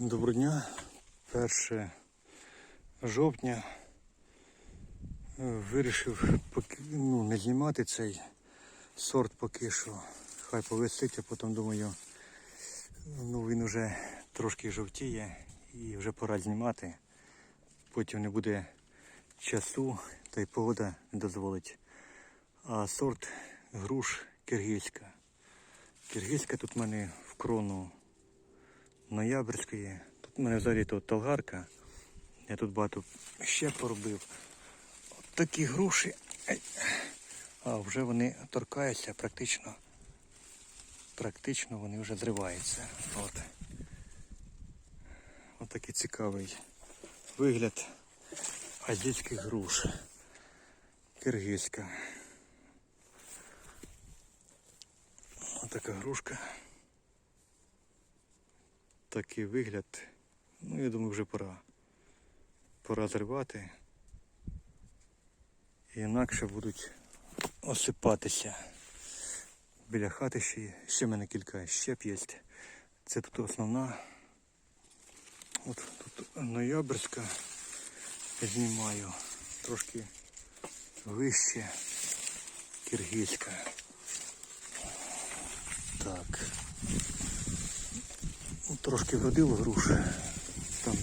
Доброго дня. 1 жовтня. Е, Вирішив ну, не знімати цей сорт поки що. Хай повисить, а потім думаю, ну він вже трошки жовтіє і вже пора знімати. Потім не буде часу, та й погода не дозволить. А сорт груш киргизька. Киргизька тут в мене в крону ноябрьської. Тут в мене взагалі тут толгарка. Я тут багато ще поробив. От такі груші. А вже вони торкаються практично. Практично вони вже зриваються. От. От такий цікавий вигляд азійських груш. Киргизька. Ось така грушка. Такий вигляд. Ну, я думаю, вже пора. Пора зривати. Інакше будуть осипатися. Біля хати ще, ще в мене кілька щеп є. Це тут основна. От тут ноябрьська знімаю. Трошки вище киргизька. Так. Трошки вродило груш. Там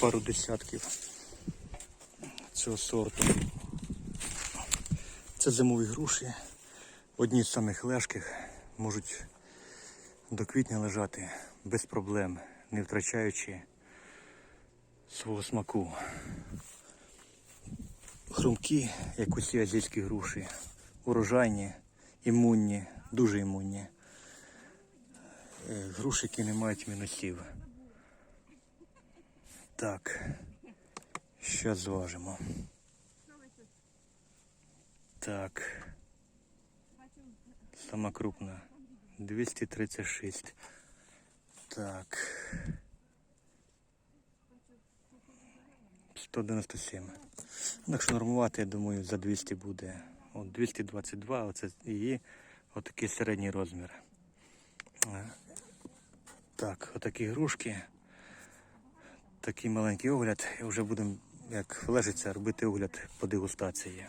пару десятків цього сорту. Це зимові груші. Одні з самих лежких можуть до квітня лежати без проблем, не втрачаючи свого смаку. Хрумкі, як усі азійські груші, урожайні, імунні, дуже імунні. Е, Груші, які не мають мінусів. Так, що зважимо. Так. Сама крупна. 236. Так. 197. Ну, якщо нормувати, я думаю, за 200 буде. От 222, оце її отакий середній розмір. Так, отакі грушки. Такий маленький огляд. І вже будемо, як лежиться, робити огляд по дегустації.